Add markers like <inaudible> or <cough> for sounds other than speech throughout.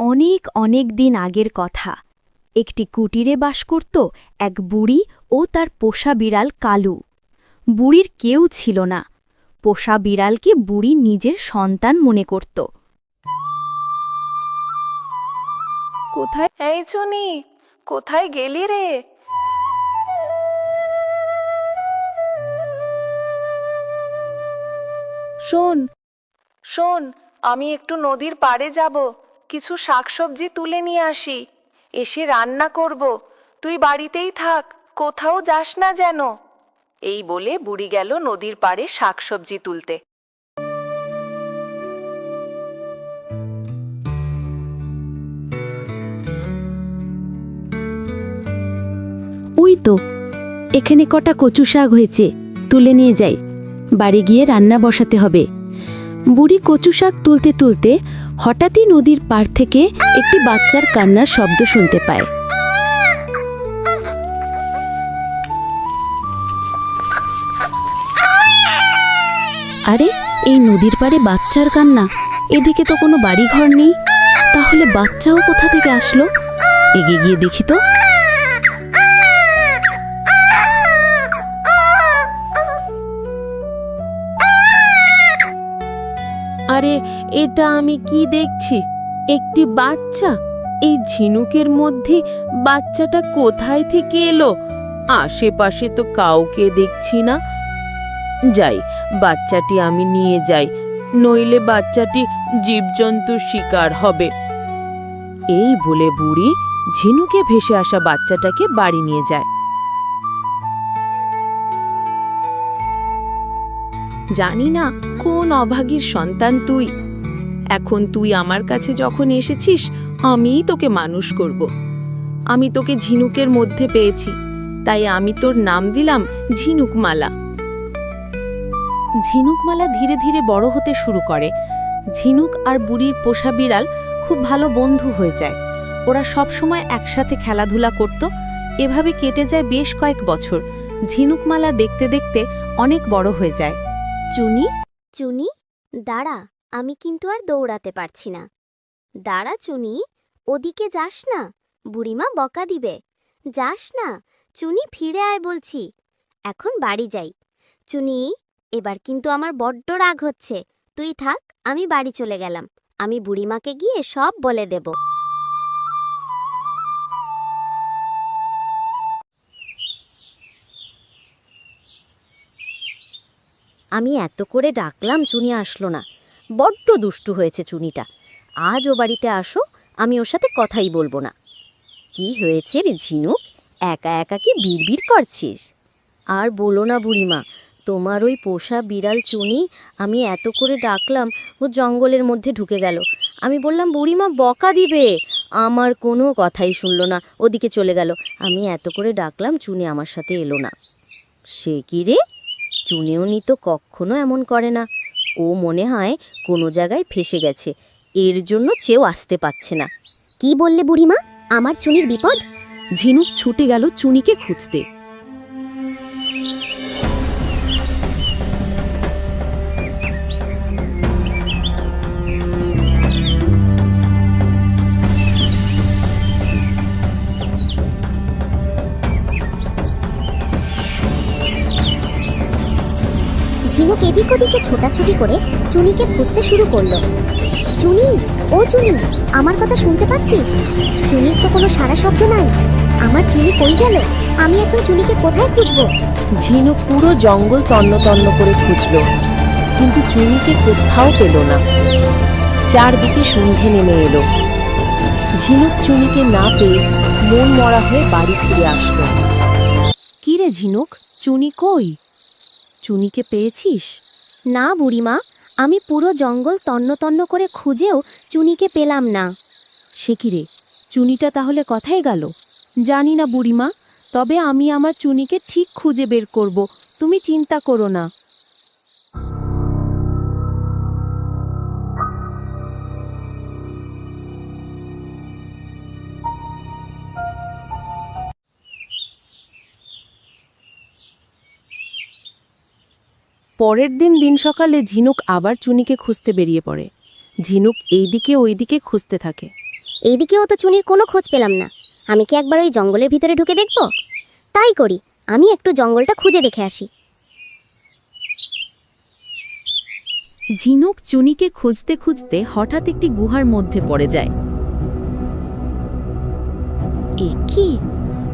অনেক অনেক দিন আগের কথা। একটি কুটিরে বাস করত এক বুড়ি ও তার পোষা বিড়াল কালু। বুড়ির কেউ ছিল না। পোষা বিড়ালকে বুড়ি নিজের সন্তান মনে করত। কোথায়? কোথায় গেলি রে? শোন শোন, আমি একটু নদীর পাড়ে যাব। কিছু শাকসবজি তুলে নিয়ে আসি। এসে রান্না করব। তুই বাড়িতেই থাক, কোথাও যাস না যেন। এই বলে বুড়ি গেল নদীর পাড়ে শাকসবজি তুলতে। ওই তো, এখানে কটা কচু শাক হয়েছে, তুলে নিয়ে যাই। বাড়ি গিয়ে রান্না বসাতে হবে। বুড়ি কচু শাক তুলতে তুলতে হঠাৎই নদীর পাড় থেকে একটি বাচ্চার কান্নার শব্দ শুনতে পায়। আরে, এই নদীর পাড়ে বাচ্চার কান্না? এদিকে তো কোনো বাড়িঘর নেই। তাহলে বাচ্চাও কোথা থেকে আসলো? এগিয়ে গিয়ে দেখি তো। আরে এটা আমি কি দেখছি? একটি বাচ্চা? এই ঝিনুকের মধ্যে বাচ্চাটা কোথায় থেকে এলো? আশেপাশে তো কাউকে দেখছি না। যাই, বাচ্চাটি আমি নিয়ে যাই, নইলে বাচ্চাটি জীবজন্তুর শিকার হবে। এই বলে বুড়ি ঝিনুকে ভেসে আসা বাচ্চাটাকে বাড়ি নিয়ে যায়। জানি না কোন অভাগীর সন্তান তুই। এখন তুই আমার কাছে যখন এসেছিস, আমিই তোকে মানুষ করব। আমি তোকে ঝিনুকের মধ্যে পেয়েছি, তাই আমি তোর নাম দিলাম ঝিনুকমালা। ঝিনুকমালা ধীরে ধীরে বড় হতে শুরু করে। ঝিনুক আর বুড়ির পোষা বিড়াল খুব ভালো বন্ধু হয়ে যায়। ওরা সব সময় একসাথে খেলাধুলা করত। এভাবে কেটে যায় বেশ কয়েক বছর। ঝিনুকমালা দেখতে দেখতে অনেক বড় হয়ে যায়। চুনি চুনি, দাঁড়া। আমি কিন্তু আর দৌড়াতে পারছি না। দাঁড়া, চুনি, ওদিকে যাস না, বুড়িমা বকা দিবে। যাস না, চুনি ফিরে আয় বলছি। এখন বাড়ি যাই। চুনি, এবার কিন্তু আমার বড্ড রাগ হচ্ছে। তুই থাক, আমি বাড়ি চলে গেলাম। আমি বুড়িমাকে গিয়ে সব বলে দেব। আমি এত করে ডাকলাম, চুনি আসলো না। বড্ড দুষ্টু হয়েছে চুনিটা। আজ ও বাড়িতে আসো, আমি ওর সাথে কথাই বলব না। কি হয়েছে রে ঝিনুক? একা একা কি বিড়বিড় করছিস? আর বলো না বুড়িমা, তোমার ওই পোষা বিড়াল চুনি, আমি এত করে ডাকলাম, ও জঙ্গলের মধ্যে ঢুকে গেল। আমি বললাম, বুড়িমা, বকা দিবে? আমার কোনো কথাই শুনলো না, ওদিকে চলে গেল। আমি এত করে ডাকলাম, চুনি আমার সাথে এলো না। সে কি রে? চুনেওনি তো কখনো এমন করে না। ও মনে হয় কোনো জায়গায় ফেসে গেছে। এর জন্য চেয়েও আসতে পারছে না। কি বললে বুড়িমা? আমার চুনির বিপদ? ঝিনুক ছুটে গেল চুনিকে খুঁজতে। এদিক ওদিকে ছোটাছুটি করে চুনিকে খুঁজতে শুরু করল। চুনি, ও চুনি, আমার কথা শুনতে পাচ্ছিস? চুনির তো কোনো সারা শব্দ নাই। আমার চুনি কই গেল? আমি এখন চুনিকে কোথায় খুঁজবো? ঝিনুক পুরো জঙ্গল তন্ন তন্ন করে খুঁজল, কিন্তু চুনিকে কোথাও পেল না। চারদিকে সন্ধে নেমে এলো। ঝিনুক চুনিকে না পেয়ে মন মরা হয়ে বাড়ি ফিরে আসলো। কিরে ঝিনুক, চুনি কই? চুনিকে পেয়েছিস? না বুড়িমা, আমি পুরো জঙ্গল তন্ন করে খুঁজেও চুনিকে পেলাম না। সে কিরে চুনিটা তাহলে কথাই গেল? জানি না বুড়িমা, তবে আমি আমার চুনিকে ঠিক খুঁজে বের করব, তুমি চিন্তা করো না। পরের দিন দিন সকালে ঝিনুক আবার চুনিকে খুঁজতে বেরিয়ে পড়ে। ঝিনুক এইদিকে ওইদিকে খুঁজতে থাকে। এইদিকেও তো চুনির কোনো খোঁজ পেলাম না। আমি কি একবার ওই জঙ্গলের ভিতরে ঢুকে দেখব? তাই করি আমি একটু জঙ্গলটা খুঁজে দেখে আসি। ঝিনুক চুনিকে খুঁজতে খুঁজতে হঠাৎ একটি গুহার মধ্যে পড়ে যায়। এ কি?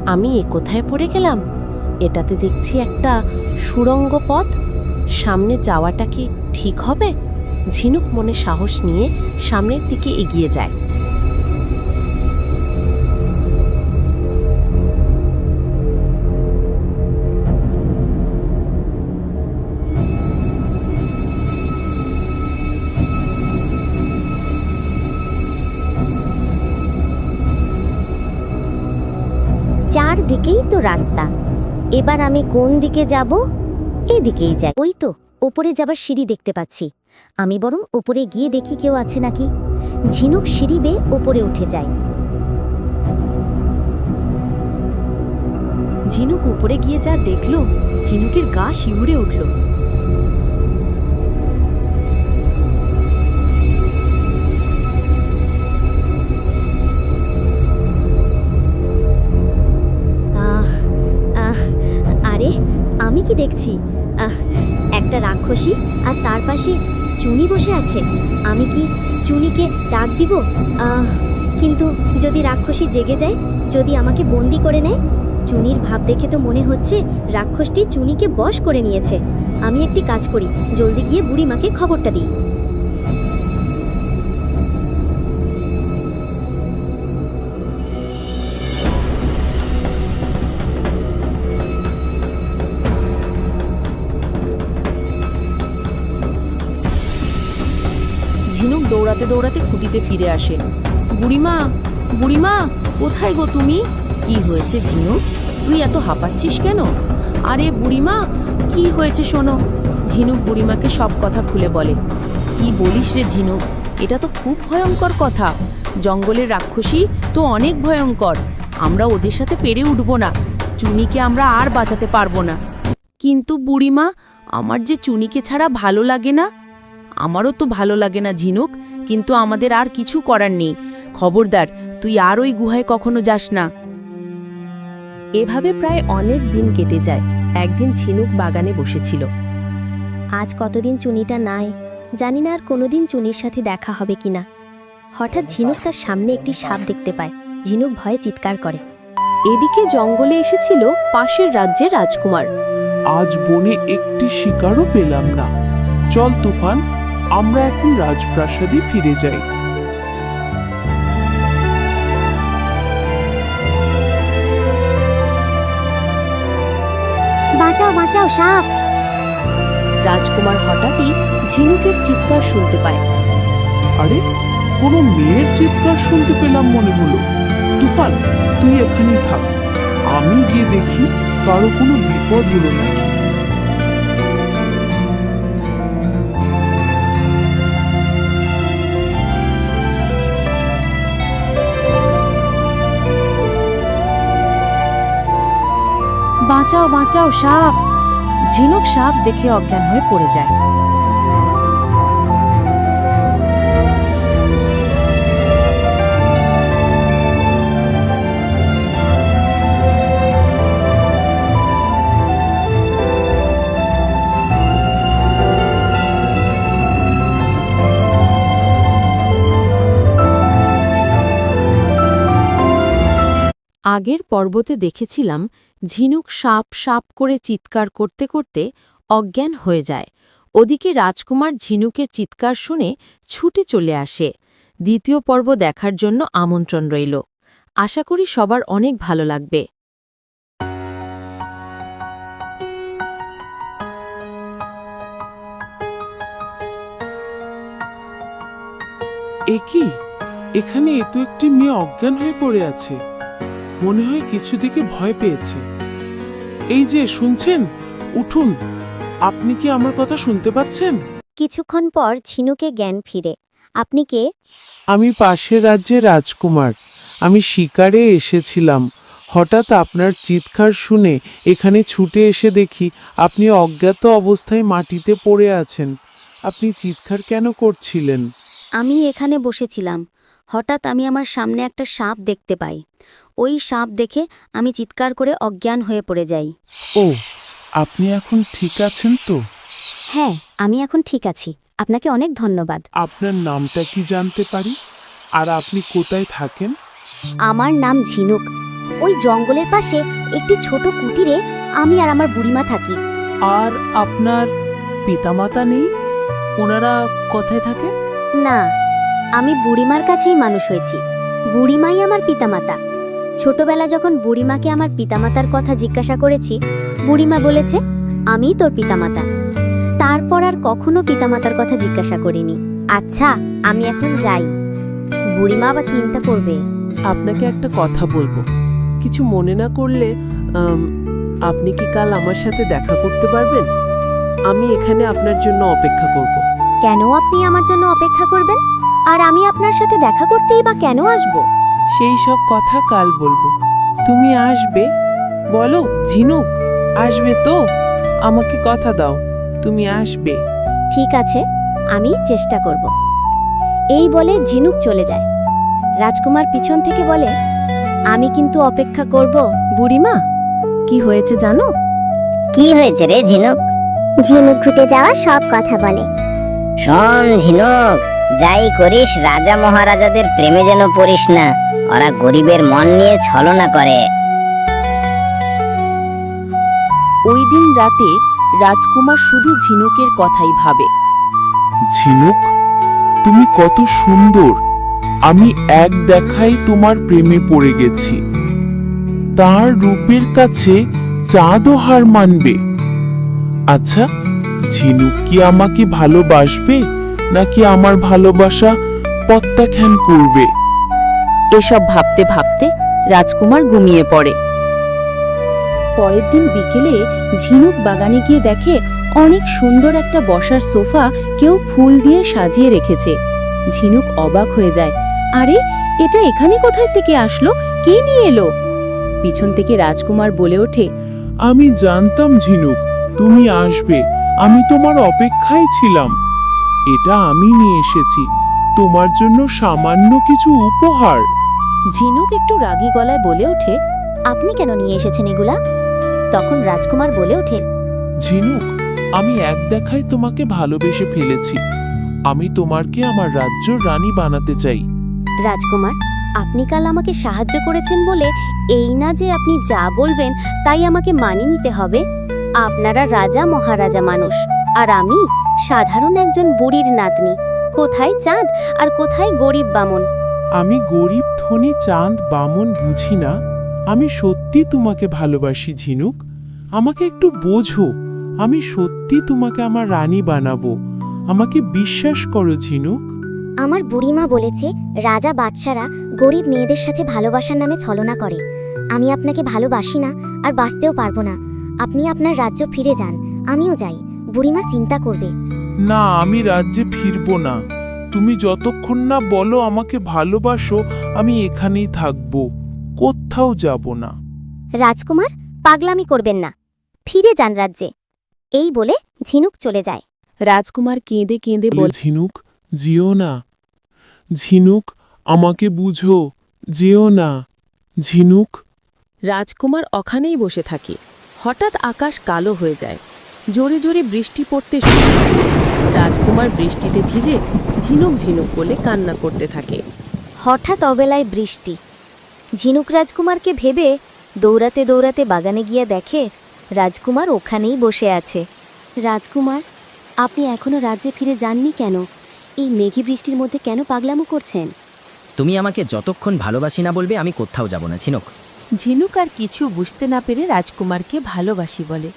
আমি এ কোথায় পড়ে গেলাম? এটাতে দেখছি একটা সুড়ঙ্গ পথ। সামনে যাওয়াটা কি ঠিক হবে? ঝিনুক মনে সাহস নিয়ে সামনের দিকে এগিয়ে যায়। চারদিকেই তো রাস্তা। এবার আমি কোন দিকে যাব? এদিকেই যায়। ওই তো, ওপরে যাবার সিঁড়ি দেখতে পাচ্ছি। আমি বরং ওপরে গিয়ে দেখি কেউ আছে নাকি। ঝিনুক সিঁড়ি বেয়ে ওপরে উঠে যায়। ঝিনুক উপরে গিয়ে যা দেখল, ঝিনুকের গা শিউরে উঠল। আমি কি দেখছি? একটা রাক্ষসী আর তার পাশে চুনি বসে আছে। আমি কি চুনিকে ডাক দিব? কিন্তু যদি রাক্ষসী জেগে যায়, যদি আমাকে বন্দি করে নেয়? চুনির ভাব দেখে তো মনে হচ্ছে রাক্ষসটি চুনিকে বশ করে নিয়েছে। আমি একটি কাজ করি, জলদি গিয়ে বুড়িমাকে খবরটা দিই। দৌড়াতে দৌড়াতে খুঁটিতে ফিরে আসে। বুড়িমা বুড়িমা, কোথায় গো তুমি? কি হয়েছে ঝিনুক তুই এত হাঁপাচ্ছিস কেন? আরে বুড়িমা, কি হয়েছে শোনো। ঝিনুক বুড়িমাকে সব কথা খুলে বলে। কি বলিস রে ঝিনুক এটা তো খুব ভয়ঙ্কর কথা। জঙ্গলের রাক্ষসী তো অনেক ভয়ঙ্কর। আমরা ওদের সাথে পেরে উঠব না। চুনিকে আমরা আর বাঁচাতে পারব না। কিন্তু বুড়িমা, আমার যে চুনিকে ছাড়া ভালো লাগে না আমারও তো ভালো লাগে না ঝিনুক কিন্তু আমাদের আর কিছু করার নেই। খবরদার তুই আর ওই গুহায় কখনো যাস না। এভাবে প্রায় অনেক দিন কেটে যায়। একদিন ঝিনুক বাগানে বসেছিল। আজ কতদিন চুনিটা নাই জানি না আর কোনোদিন চুনির সাথে দেখা হবে কিনা হঠাৎ ঝিনুক তার সামনে একটি সাপ দেখতে পায়। ঝিনুক ভয়ে চিৎকার করে। এদিকে জঙ্গলে এসেছিল পাশের রাজ্যের রাজকুমার। আজ বনে একটি শিকারও পেলাম না। চল তুফান আমরা এখন রাজপ্রাসাদে ফিরে যাই। বাঁচাও বাঁচাও সাপ! রাজকুমার হঠাৎই ঝিনুকের চিৎকার শুনতে পায়। আরে কোনো মেয়ের চিৎকার শুনতে পেলাম মনে হলো। তুফান তুই এখানেই থাক। আমি গিয়ে দেখি কারও কোনো বিপদ হলো নাকি। বাঁচাও বাঁচাও সাপ। ঝিনুক সাপ দেখে অজ্ঞান হয়ে পড়ে যায়। আগের পর্বতে দেখেছিলাম ঝিনুক সাপ সাপ করে চিৎকার করতে করতে অজ্ঞান হয়ে যায়। ওদিকে রাজকুমার ঝিনুকের চিৎকার শুনে ছুটে চলে আসে। দ্বিতীয় পর্ব দেখার জন্য আমন্ত্রণ রইল। আশা করি সবার অনেক ভালো লাগবে। এ কি এখানে এ তো একটি মেয়ে অজ্ঞান হয়ে পড়ে আছে। মনে হয় কিছু দিকে ভয় পেয়েছে। এই যে শুনছেন? উঠুন। আপনি কি আমার কথা শুনতে পাচ্ছেন? কিছুক্ষণ পর ঝিনুকে জ্ঞান ফিরে। আপনি কে? আমি পাশের রাজ্যের রাজকুমার। আমি শিকারে এসেছিলাম। হঠাৎ আপনার চিৎকার শুনে এখানে ছুটে এসে দেখি আপনি অজ্ঞাত অবস্থায় মাটিতে পড়ে আছেন। আপনি চিৎকার কেন করছিলেন? আমি এখানে বসেছিলাম। হঠাৎ আমি আমার সামনে একটা সাপ দেখতে পাই। ওই সাপ দেখে আমি চিৎকার করে অজ্ঞান হয়ে পড়ে যাই। ও আপনি এখন ঠিক আছেন তো? হ্যাঁ আমি এখন ঠিক আছি। আপনাকে অনেক ধন্যবাদ। আপনার নামটা কি জানতে পারি? আর আপনি কোথায় থাকেন? আমার নাম ঝিনুক। ওই জঙ্গলের পাশে একটি ছোট কুটিরে আমি আর আমার বুড়িমা থাকি। আর আপনার পিতামাতা নেই? ওনারা কোথায় থাকে না আমি বুড়িমার কাছেই মানুষ হয়েছি। বুড়িমাই আমার পিতামাতা। ছোটবেলা যখন বুড়িমাকে আমার পিতামাতার কথা জিজ্ঞাসা করেছি বুড়িমা বলেছে আমিই তোর পিতামাতা। তারপর আর কখনো পিতামাতার কথা জিজ্ঞাসা করিনি। আচ্ছা আমি এখন যাই। বুড়িমা আবার চিন্তা করবে। আপনাকে একটা কথা বলব। কিছু মনে না করলে আম, আপনি কি কাল আমার সাথে দেখা করতে পারবেন? আমি এখানে আপনার জন্য অপেক্ষা করব। কেন আপনি আমার জন্য অপেক্ষা করবেন? আর আমি আপনার সাথে দেখা করতেই বা কেন আসব? সেই সব কথা কাল বলব। তুমি আসবে? বলো ঝিনুক আসবে তো? আমাকে কথা দাও তুমি আসবে। ঠিক আছে আমি চেষ্টা করব। এই বলে ঝিনুক চলে যায়। রাজকুমার পিছন থেকে বলে আমি কিন্তু অপেক্ষা করব বুড়িমা কি হয়েছে জানো? কি হয়েছে রে ঝিনুক? ঝিনুক ঘুটে যাওয়া সব কথা বলে। শোন ঝিনুক যাই করিস রাজা মহারাজাদের প্রেমে যেন পড়িস না ওরা গরিবের মন নিয়ে ছলনা করে। ওই দিন রাতে রাজকুমার শুধু ঝিনুকের কথাই ভাবে। ঝিনুক তুমি কত সুন্দর। আমি এক দেখাই তোমার প্রেমে পড়ে গেছি। তার রূপের কাছে চাঁদও হার মানবে। আচ্ছা ঝিনুক কি আমাকে ভালোবাসবে? নাকি আমার ভালোবাসা প্রত্যাখ্যান করবে? এসব ভাবতে ভাবতে রাজকুমার ঘুমিয়ে পড়ে। পরের দিন বিকেলে ঝিনুক বাগানে গিয়ে দেখে অনেক সুন্দর একটা বসার সোফা কেউ ফুল দিয়ে সাজিয়ে রেখেছে। ঝিনুক অবাক হয়ে যায়। আরে এটা এখানে কোথায় থেকে আসলো? কে নিয়ে এলো? পিছন থেকে রাজকুমার বলে ওঠে আমি জানতাম ঝিনুক তুমি আসবে। আমি তোমার অপেক্ষায় ছিলাম। এটা আমি নিয়ে এসেছি। তোমার জন্য সামান্য কিছু উপহার। ঝিনুক একটু রাগী গলায় বলে ওঠে আপনি কেন নিয়ে এসেছেন এগুলা? তখন রাজকুমার বলে ওঠে ঝিনুক আমি এক দেখায় তোমাকে ভালোবেসে ফেলেছি। আমি তোমারকে আমার রাজ্য রানী বানাতে চাই। রাজকুমার আপনি কাল আমাকে সাহায্য করেছেন বলে এই না যে আপনি যা বলবেন তাই আমাকে মানিয়ে নিতে হবে। আপনারা রাজা মহারাজা মানুষ আর আমি সাধারণ একজন বুড়ির নাতনি। কোথায় চাঁদ আর কোথায় গরিব বামন? আমি গরিব ধনী চাঁদ বামন বুঝি না। আমি সত্যি তোমাকে ভালোবাসি ঝিনুক। আমাকে একটু বোঝো। আমি সত্যি তোমাকে আমার রানী বানাবো। আমাকে বিশ্বাস করো ঝিনুক। আমার বুড়িমা বলেছে রাজা বাদশারা গরিব মেয়েদের সাথে ভালোবাসার নামে ছলনা করে। আমি আপনাকে ভালোবাসি না আর বাঁচতেও পারব না। আপনি আপনার রাজ্য ফিরে যান। আমিও যাই। বুড়িমা চিন্তা করবে। না আমি রাজ্যে ফিরবো না। তুমি যতক্ষণ না বলো আমাকে ভালোবাসো আমি এখানেই থাকব। কোথাও যাব না। রাজকুমার পাগলামি করবেন না। ফিরে যান রাজ্যে। এই বলে ঝিনুক চলে যায়। রাজকুমার কেঁদে কেঁদে বলে, ঝিনুক যেও না। ঝিনুক আমাকে বুঝো যেও না। ঝিনুক রাজকুমার ওখানেই বসে থাকে। হঠাৎ আকাশ কালো হয়ে যায়। জোরে জোরে বৃষ্টি পড়তে শুরু করে। রাজকুমার বৃষ্টিতে ভিজে ঝিনুক ঝিনুক বলে কান্না করতে থাকে। হঠাৎ অবেলায় বৃষ্টি। ঝিনুক রাজকুমারকে ভেবে দৌড়াতে দৌড়াতে বাগানে গিয়ে দেখে রাজকুমার ওখানেই বসে আছে। রাজকুমার আপনি এখনও রাজ্যে ফিরে যাননি কেন? এই মেঘি বৃষ্টির মধ্যে কেন পাগলামো করছেন? তুমি আমাকে যতক্ষণ ভালোবাসি না বলবে আমি কোথাও যাব না ঝিনুক। ঝিনুক আর কিছু বুঝতে না পেরে রাজকুমারকে ভালোবাসি বলে।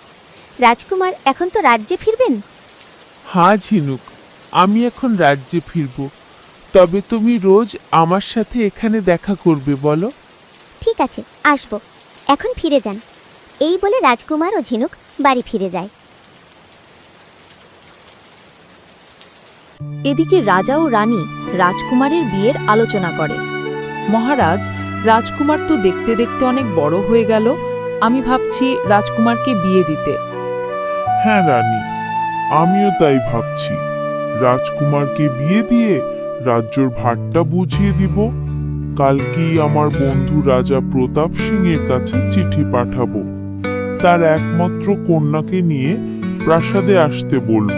রাজকুমার এখন তো রাজ্যে ফিরবেন? হ্যাঁ ঝিনুক আমি এখন রাজ্যে ফিরব। তবে তুমি রোজ আমার সাথে এখানে দেখা করবে বলো। ঠিক আছে আসব। এখন ফিরে যান। এই বলে রাজকুমার ও ঝিনুক বাড়ি ফিরে যায়। এদিকে রাজা ও রানী রাজকুমারের বিয়ের আলোচনা করে। মহারাজ রাজকুমার তো দেখতে দেখতে অনেক বড় হয়ে গেল। আমি ভাবছি রাজকুমারকে বিয়ে দিতে। হ্যাঁ রানী। আমিও তাই ভাবছি। রাজকুমারকে বিয়ে দিয়ে রাজ্যর ভারটা বুঝিয়ে দিব। কালকেই আমার বন্ধু রাজা প্রতাপ সিং এর কাছে চিঠি পাঠাবো। তার একমাত্র কন্যাকে নিয়ে প্রাসাদে আসতে বলব।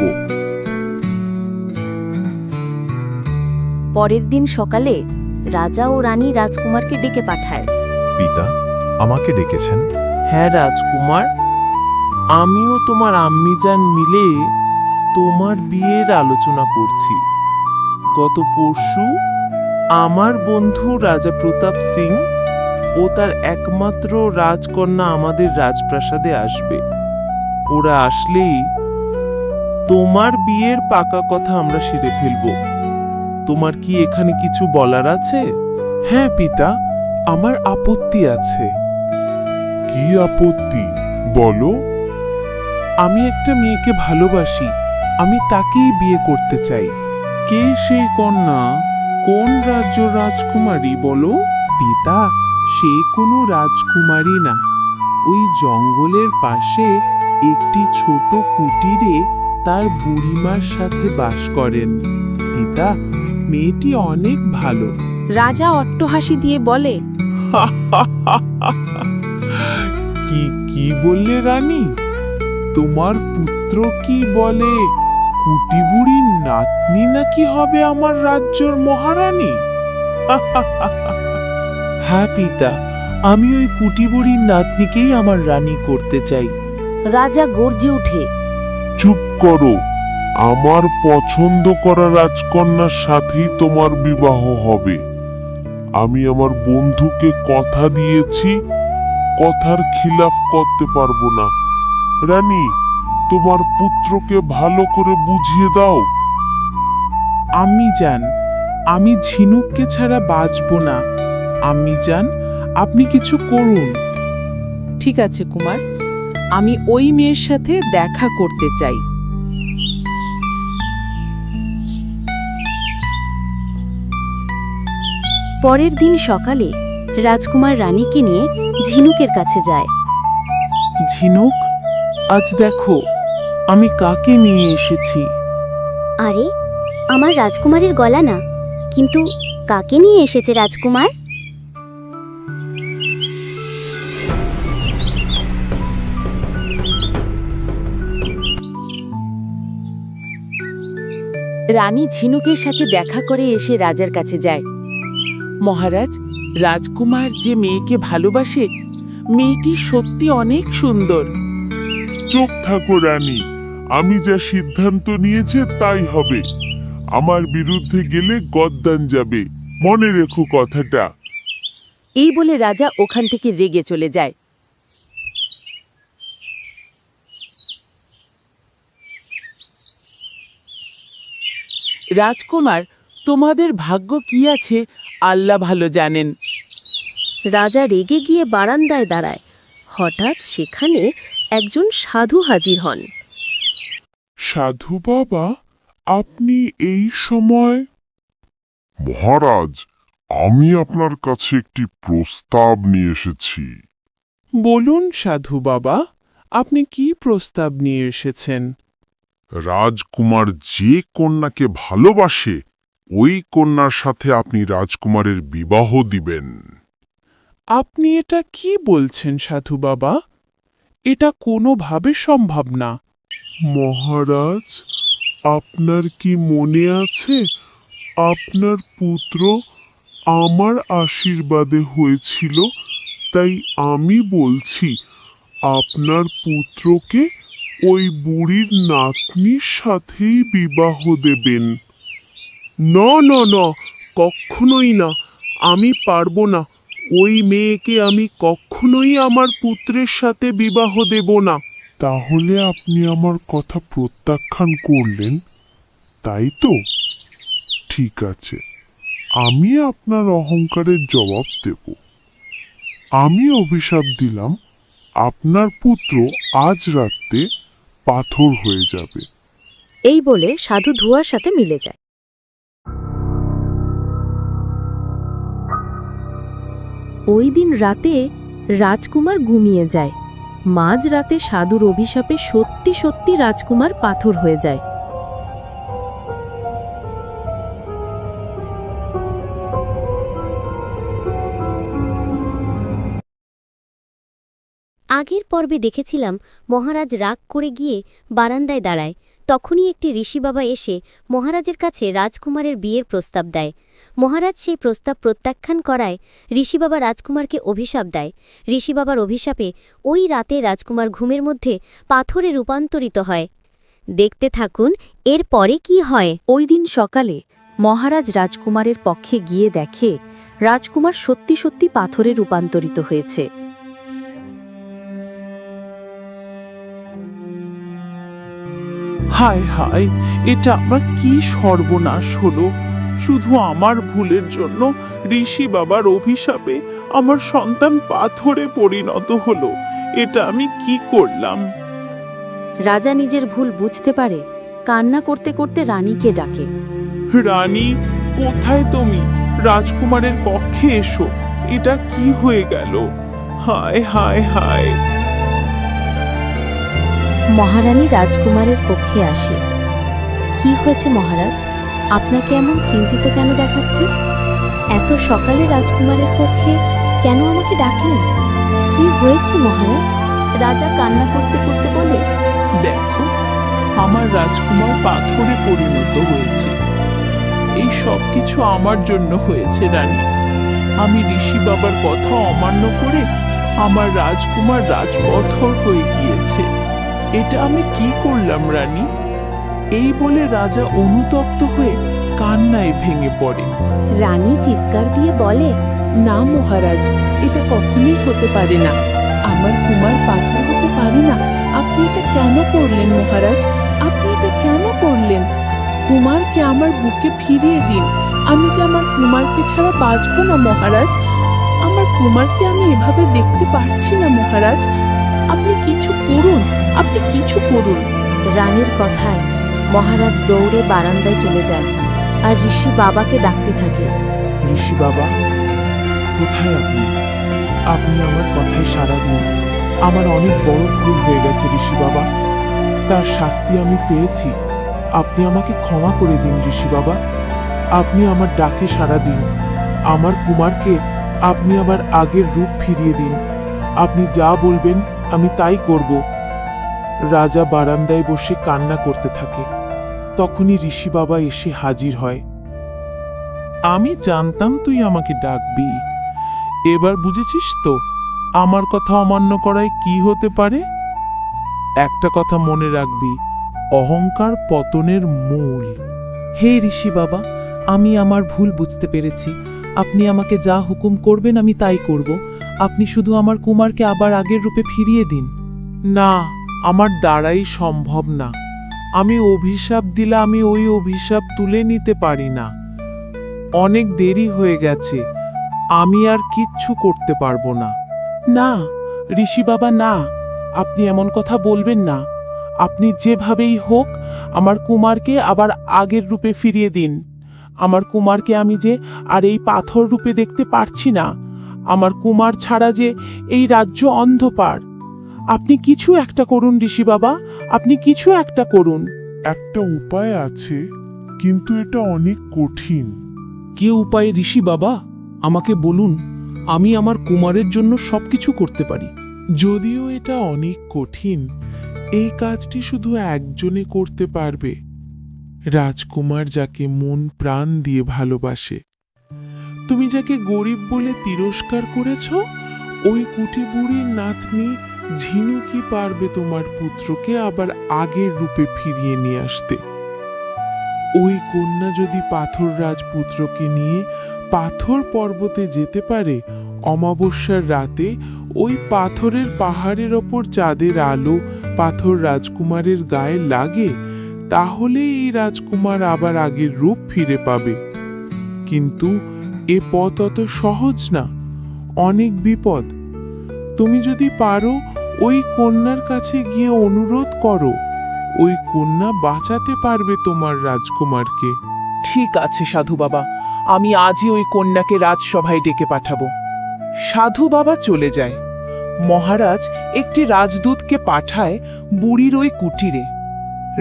পরের দিন সকালে রাজা ও রানী রাজকুমারকে ডেকে পাঠায়। পিতা আমাকে ডেকেছেন? হ্যাঁ রাজকুমার। আমিও তোমার আম্মিজান মিলে তোমার বিয়ের আলোচনা করছি। গত পরশু আমার বন্ধু রাজা প্রতাপ সিং ও তার একমাত্র রাজকন্যা আমাদের রাজপ্রাসাদে আসবে। ওরা আসলেই তোমার বিয়ের পাকা কথা আমরা সেরে ফেলব। তোমার কি এখানে কিছু বলার আছে? হ্যাঁ পিতা আমার আপত্তি আছে। কি আপত্তি? বলো। আমি একটা মেয়েকে ভালোবাসি আমি তাকেই বিয়ে করতে চাই। কে সেই কন্যা? কোন রাজ্য রাজকুমারী বলো? পিতা সে কোনো রাজকুমারী না। ওই জঙ্গলের পাশে একটি ছোট কুটিরে তার বুড়িমার সাথে বাস করেন। পিতা মেয়েটি অনেক ভালো। রাজা অট্টহাসি দিয়ে বলে <laughs> কি কি বললে রানী? তোমার পুত্র কি বলে? কুটিবুড়ির নাতনি নাকি হবে আমার রাজ্যর মহারানী? <laughs> হ্যাঁ পিতা আমি ওই কুটিবুড়ির নাতনিকেই আমার রানী করতে চাই। রাজা গর্জে উঠে চুপ করো। আমার পছন্দ করা রাজকন্যার সাথেই তোমার বিবাহ হবে। আমি আমার বন্ধুকে কথা দিয়েছি কথার খিলাফ করতে পারব না। রানী তোমার পুত্রকে ভালো করে বুঝিয়ে দাও। আমি জান আমি ঝিনুককে ছাড়া বাঁচব না। আমি জান আপনি কিছু করুন। ঠিক আছে কুমার। আমি ওই মেয়ের সাথে দেখা করতে চাই। পরের দিন সকালে রাজকুমার রানীকে নিয়ে ঝিনুকের কাছে যায়। ঝিনুক? আজ দেখো আমি কাকে নিয়ে এসেছি? আরে আমার রাজকুমারের গলা না কিন্তু কাকে নিয়ে এসেছে রাজকুমার? রানী ঝিনুকের সাথে দেখা করে এসে রাজার কাছে যায়। মহারাজ রাজকুমার যে মেয়েকে ভালোবাসে মেয়েটি সত্যি অনেক সুন্দর। চুপ থাকো রানী। আমি যা সিদ্ধান্ত নিয়েছে তাই হবে। আমার বিরুদ্ধে গেলে গদ্দান যাবে। মনে রেখো কথাটা। এই বলে রাজা ওখান থেকে রেগে চলে যায়। রাজকুমার তোমাদের ভাগ্য কি আছে আল্লাহ ভালো জানেন। রাজা রেগে গিয়ে বারান্দায় দাঁড়ায়। হঠাৎ সেখানে একজন সাধু হাজির হন। সাধু বাবা আপনি এই সময় মহারাজ আমি আপনার কাছে একটি প্রস্তাব নিয়ে এসেছি। বলুন সাধু বাবা আপনি কি প্রস্তাব নিয়ে এসেছেন? রাজকুমার যে কন্যাকে ভালোবাসে ওই কন্যার সাথে আপনি রাজকুমারের বিবাহ দিবেন। আপনি এটা কি বলছেন সাধু বাবা? এটা কোনোভাবে সম্ভব না। মহারাজ, আপনার কি মনে আছে? আপনার পুত্র আমার আশীর্বাদে হয়েছিল, তাই আমি বলছি, আপনার পুত্রকে ওই বুড়ির নাতনির সাথেই বিবাহ দেবেন। ন ন ন কখনোই না, আমি পারব না। ওই মেয়েকে আমি কখনোই আমার পুত্রের সাথে বিবাহ দেব না। তাহলে আপনি আমার কথা প্রত্যাখ্যান করলেন? তাই তো? ঠিক আছে। আমি আপনার অহংকারের জবাব দেব। আমি অভিশাপ দিলাম আপনার পুত্র আজ রাতে পাথর হয়ে যাবে। এই বলে সাধু ধুয়ার সাথে মিলে যায়। ওই দিন রাতে রাজকুমার ঘুমিয়ে যায়। মাঝ রাতে সাধুর অভিশাপে সত্যি সত্যি রাজকুমার পাথর হয়ে যায়। আগের পর্বে দেখেছিলাম মহারাজ রাগ করে গিয়ে বারান্দায় দাঁড়ায়। তখনই একটি ঋষি বাবা এসে মহারাজের কাছে রাজকুমারের বিয়ের প্রস্তাব দেয়। মহারাজ সেই প্রস্তাব প্রত্যাখ্যান করায় ঋষি বাবা রাজকুমারকে অভিশাপ দেয়। ঋষি বাবার অভিশাপে ওই রাতে রাজকুমার ঘুমের মধ্যে পাথরে রূপান্তরিত হয়। দেখতে থাকুন, এর পরে কি হয়। ওই দিন সকালে মহারাজ রাজকুমারের পক্ষে গিয়ে দেখে রাজকুমার সত্যি সত্যি পাথরে রূপান্তরিত হয়েছে। হায় হায় এটা আমার কি সর্বনাশ হলো? শুধু আমার ভুলের জন্য ঋষি বাবার অভিশাপে আমার সন্তান পাথরে পরিণত হলো। এটা আমি কি করলাম? রাজা নিজের ভুল বুঝতে পারে কান্না করতে করতে রানীকে ডাকে। রানী কোথায় তুমি? রাজকুমারের কক্ষে এসো এটা কি হয়ে গেল? হায় হায় হায়। মহারানী রাজকুমারের কক্ষে আসে। কি হয়েছে মহারাজ? আপনাকে এমন চিন্তিত কেন দেখাচ্ছে? এত সকালে রাজকুমারের কক্ষে কেন আমাকে ডাকলেন? কি হয়েছে মহারাজ? রাজা কান্না করতে করতে বলে, দেখো, আমার রাজকুমার পাথরে পরিণত হয়েছে। এই সব কিছু আমার জন্য হয়েছে, রানী। আমি ঋষি বাবার কথা অমান্য করে আমার রাজকুমার রাজপথর হয়ে গিয়েছে। এটা আমি কি করলাম, রানী? এই বলে রাজা অনুতপ্ত হয়ে কান্নায় ভেঙে পড়ে। রানী চিৎকার দিয়ে বলে, না মহারাজ, এটা কখনোই হতে পারে না। আমার কুমার পাথর হতে পারে না। আপনি এটা কেন করলেন মহারাজ? আপনি এটা কেন করলেন? কুমারকে আমার বুকে ফিরিয়ে দিন। আমি যে আমার কুমারকে ছাড়া বাঁচব না মহারাজ। আমার কুমারকে আমি এভাবে দেখতে পারছি না মহারাজ। আপনি কিছু করুন, আপনি কিছু করুন। রানীর কথায় মহারাজ দৌড়ে বারান্দায় চলে যায় আর ঋষি বাবাকে ডাকতে থাকে। ঋষি বাবা, কোথায় আপনি? আপনি আমার কথায় সাড়া দিন। আমার অনেক বড় ভুল হয়ে গেছে, ঋষি বাবা। তার শাস্তি আমি পেয়েছি। আপনি আমাকে ক্ষমা করে দিন, ঋষি বাবা। আপনি আমার ডাকে সাড়া দিন। আমার কুমারকে আপনি আবার আগের রূপ ফিরিয়ে দিন। আপনি যা বলবেন আমি তাই করব। রাজা বারান্দায় বসে কান্না করতে থাকে। তখনই ঋষি বাবা এসে হাজির হয়। আমি জানতাম তুই আমাকে ডাকবি। এবার বুঝেছিস তো, আমার কথা অমান্য করায় কি হতে পারে? একটা কথা মনে রাখবি, অহংকার পতনের মূল। হে ঋষি বাবা, আমি আমার ভুল বুঝতে পেরেছি। আপনি আমাকে যা হুকুম করবেন আমি তাই করব। আপনি শুধু আমার কুমারকে আবার আগের রূপে ফিরিয়ে দিন। না, আমার দ্বারাই সম্ভব না। আমি অভিশাপ দিলে আমি ওই অভিশাপ তুলে নিতে পারি না। অনেক দেরি হয়ে গেছে। আমি আর কিচ্ছু করতে পারব না। না, ঋষি বাবা, না। আপনি এমন কথা বলবেন না। আপনি যেভাবেই হোক, আমার কুমারকে আবার আগের রূপে ফিরিয়ে দিন। আমার কুমারকে আমি যে আর এই পাথর রূপে দেখতে পারছি না আমার কুমার ছাড়া যে এই রাজ্য অন্ধকার। আপনি কিছু একটা করুন ঋষি বাবা আপনি কিছু একটা করুন। একটা উপায় আছে কিন্তু এটা অনেক কঠিন। কে উপায় ঋষি বাবা? আমাকে বলুন আমি আমার কুমারের জন্য সবকিছু করতে পারি। যদিও এটা অনেক কঠিন এই কাজটি শুধু একজনে করতে পারবে। রাজকুমার যাকে মন প্রাণ দিয়ে ভালোবাসে তুমি যাকে গরিব বলে তিরস্কার করেছ, ওই কুটি বুড়ির নাতনি ঝিনু কি পারবে তোমার পুত্রকে আবার আগের রূপে ফিরিয়ে নিয়ে আসতে। ওই কন্যা যদি পাথর রাজপুত্রকে নিয়ে পাথর পর্বতে যেতে পারে, অমাবস্যার রাতে ওই পাথরের পাহাড়ের ওপর চাঁদের আলো পাথর রাজকুমারের গায়ে লাগে তাহলে এই রাজকুমার আবার আগের রূপ ফিরে পাবে। কিন্তু এ পথ অত সহজ না, অনেক বিপদ। তুমি যদি পারো, ওই কন্যার কাছে গিয়ে অনুরোধ করো, ওই কন্যা বাঁচাতে পারবে তোমার রাজকুমারকে। ঠিক আছে, সাধু বাবা, আমি আজই ওই কন্যাকে রাজসভায় ডেকে পাঠাবো। সাধু বাবা চলে যায়। মহারাজ একটি রাজদূতকে পাঠায় বুড়ির ওই কুটিরে।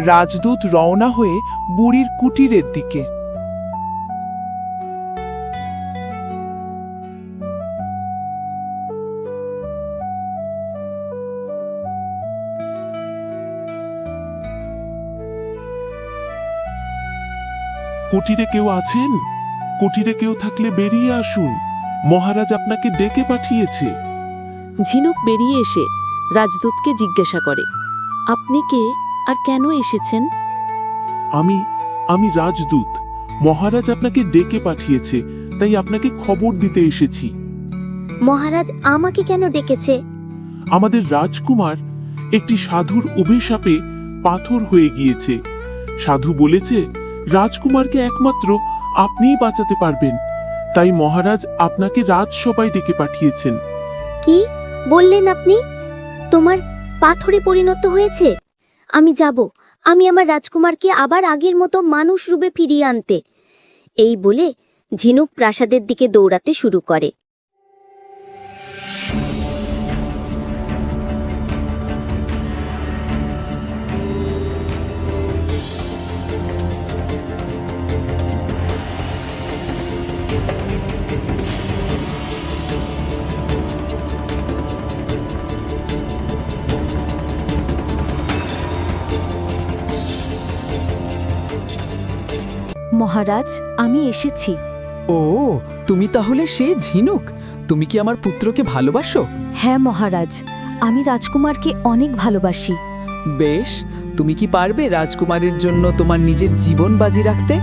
রাজদূত রওনা হয়ে বুড়ির কুটিরের দিকে। কুটিরে কেউ আছেন? কুটিরে কেউ থাকলে বেরিয়ে আসুন। মহারাজ আপনাকে ডেকে পাঠিয়েছে। ঝিনুক বেরিয়ে এসে রাজদূতকে জিজ্ঞাসা করে আপনি কে আর কেন এসেছেন? আমি আমি রাজদূত। মহারাজ আপনাকে ডেকে পাঠিয়েছে তাই আপনাকে খবর দিতে এসেছি। মহারাজ আমাকে কেন ডেকেছে? আমাদের রাজকুমার একটি সাধুর অভিশাপে পাথর হয়ে গিয়েছে। সাধু বলেছে রাজকুমারকে একমাত্র আপনিই বাঁচাতে পারবেন। তাই মহারাজ আপনাকে রাজসভায় ডেকে পাঠিয়েছেন। কি? বললেন আপনি? তোমার পাথরে পরিণত হয়েছে? আমি যাব। আমি আমার রাজকুমারকে আবার আগের মতো মানুষ রূপে ফিরিয়ে আনতে। এই বলে ঝিনুক প্রাসাদের দিকে দৌড়াতে শুরু করে। মহারাজ আমি এসেছি। ও তুমি তাহলে সে ঝিনুক। তুমি কি আমার পুত্রকে ভালোবাসো? হ্যাঁ মহারাজ আমি রাজকুমারকে অনেক ভালোবাসি। বেশ তুমি কি পারবে রাজকুমারের জন্য তোমার নিজের জীবন বাজি রাখতে?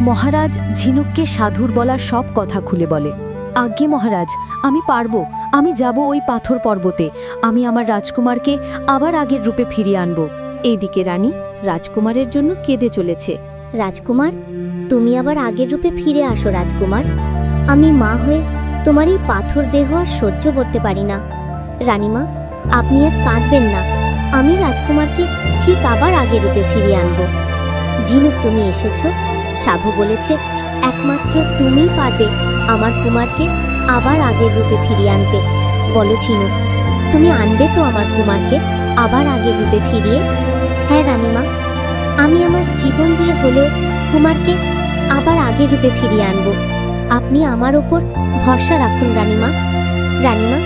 মহারাজ ঝিনুককে সাধুর বলা সব কথা খুলে বলে। আজ্ঞে মহারাজ আমি পারব আমি যাব ওই পাথর পর্বতে। আমি আমার রাজকুমারকে আবার আগের রূপে ফিরিয়ে আনব। এইদিকে রানী রাজকুমারের জন্য কেঁদে চলেছে। রাজকুমার তুমি আবার আগের রূপে ফিরে আসো, রাজকুমার। আমি মা হয়ে তোমার এই পাথর দেহ আর সহ্য করতে পারি না। রানীমা, আপনি আর কাঁদবেন না। আমি রাজকুমারকে ঠিক আবার আগের রূপে ফিরিয়ে আনব। ঝিনুক, তুমি এসেছ? সাধু বলেছে, একমাত্র তুমিই পারবে আমার কুমারকে আবার আগের রূপে ফিরিয়ে আনতে। বলো ঝিনুক, তুমি আনবে তো আমার কুমারকে আবার আগের রূপে ফিরিয়ে? হ্যাঁ রানীমা, আমি আমার জীবন দিয়ে হলেও কুমারকে আবার আগের রূপে ফিরিয়ে আনব। আপনি আমার ওপর ভরসা রাখুন, রানীমা। রানীমা,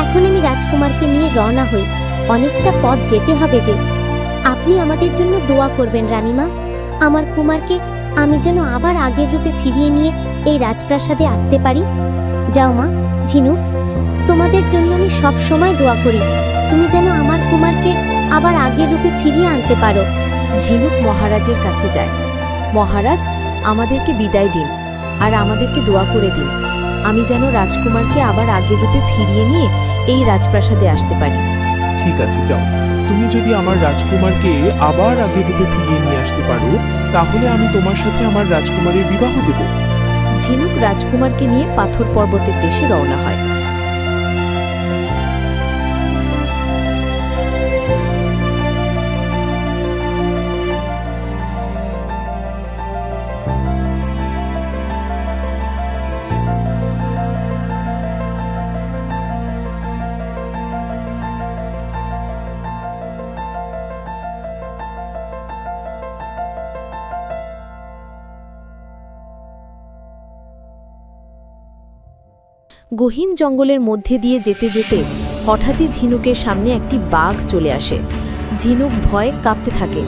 এখন আমি রাজকুমারকে নিয়ে রওনা হই। অনেকটা পথ যেতে হবে যে। আপনি আমাদের জন্য দোয়া করবেন, রানীমা। আমার কুমারকে আমি যেন আবার আগের রূপে ফিরিয়ে নিয়ে এই রাজপ্রাসাদে আসতে পারি। যাও মা, ঝিনুক, তোমাদের জন্য আমি সব সময় দোয়া করি। তুমি যেন আমার কুমারকে আবার আগের রূপে ফিরিয়ে আনতে পারো। ঝিনুক মহারাজের কাছে যায়। মহারাজ আমাদেরকে বিদায় দিন আর আমাদেরকে দোয়া করে দিন। আমি যেন রাজকুমারকে আবার আগের রূপে ফিরিয়ে নিয়ে এই রাজপ্রাসাদে আসতে পারি। ঠিক আছে যাও। তুমি যদি আমার রাজকুমারকে আবার আগের রূপে ফিরিয়ে নিয়ে আসতে পারো তাহলে আমি তোমার সাথে আমার রাজকুমারের বিবাহ দেব। ঝিনুক রাজকুমারকে নিয়ে পাথর পর্বতের দেশে রওনা হয়। গহীন জঙ্গলের মধ্যে দিয়ে যেতে যেতে হঠাৎই ঝিনুকের সামনে একটি বাঘ চলে আসে। ঝিনুক ভয়ে কাঁপতে থাকে।